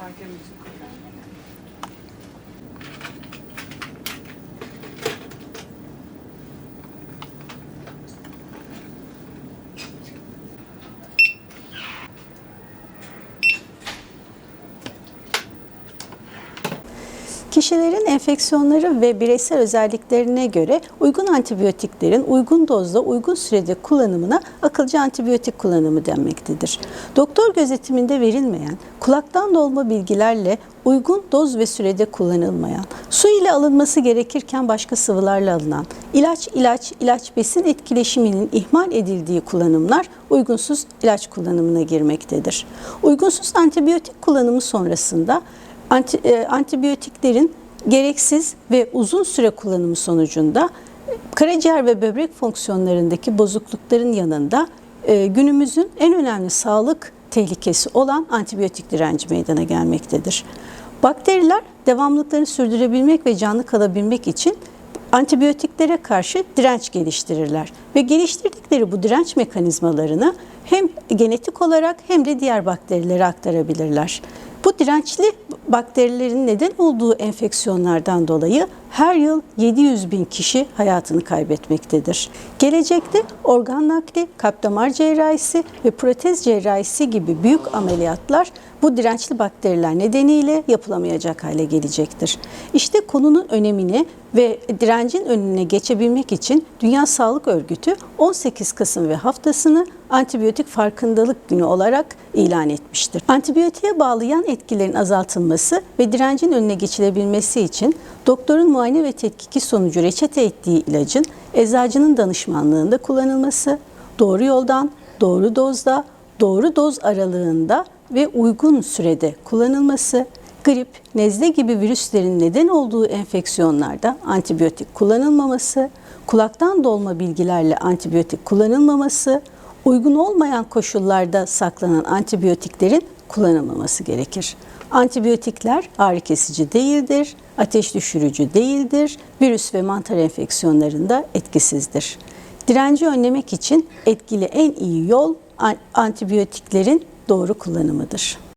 sakin müzik. Kişilerin enfeksiyonları ve bireysel özelliklerine göre uygun antibiyotiklerin uygun dozda, uygun sürede kullanımına akılcı antibiyotik kullanımı denmektedir. Doktor gözetiminde verilmeyen, kulaktan dolma bilgilerle uygun doz ve sürede kullanılmayan, su ile alınması gerekirken başka sıvılarla alınan, ilaç ilaç ilaç besin etkileşiminin ihmal edildiği kullanımlar uygunsuz ilaç kullanımına girmektedir. Uygunsuz antibiyotik kullanımı sonrasında anti, e, antibiyotiklerin gereksiz ve uzun süre kullanımı sonucunda karaciğer ve böbrek fonksiyonlarındaki bozuklukların yanında e, günümüzün en önemli sağlık tehlikesi olan antibiyotik direnci meydana gelmektedir. Bakteriler devamlılıklarını sürdürebilmek ve canlı kalabilmek için antibiyotiklere karşı direnç geliştirirler ve geliştirdikleri bu direnç mekanizmalarını hem genetik olarak hem de diğer bakterilere aktarabilirler. Bu dirençli bakterilerin neden olduğu enfeksiyonlardan dolayı her yıl 700 bin kişi hayatını kaybetmektedir. Gelecekte organ nakli, kalp damar cerrahisi ve protez cerrahisi gibi büyük ameliyatlar bu dirençli bakteriler nedeniyle yapılamayacak hale gelecektir. İşte konunun önemini ve direncin önüne geçebilmek için Dünya Sağlık Örgütü 18 Kasım ve haftasını antibiyotik farkındalık günü olarak ilan etmiştir. Antibiyotiğe bağlı yan etkilerin azaltılması ve direncin önüne geçilebilmesi için doktorun muayene ve tetkiki sonucu reçete ettiği ilacın eczacının danışmanlığında kullanılması, doğru yoldan, doğru dozda, doğru doz aralığında ve uygun sürede kullanılması, grip, nezle gibi virüslerin neden olduğu enfeksiyonlarda antibiyotik kullanılmaması, kulaktan dolma bilgilerle antibiyotik kullanılmaması, uygun olmayan koşullarda saklanan antibiyotiklerin kullanılmaması gerekir. Antibiyotikler ağrı kesici değildir, ateş düşürücü değildir, virüs ve mantar enfeksiyonlarında etkisizdir. Direnci önlemek için etkili en iyi yol an- antibiyotiklerin doğru kullanımıdır.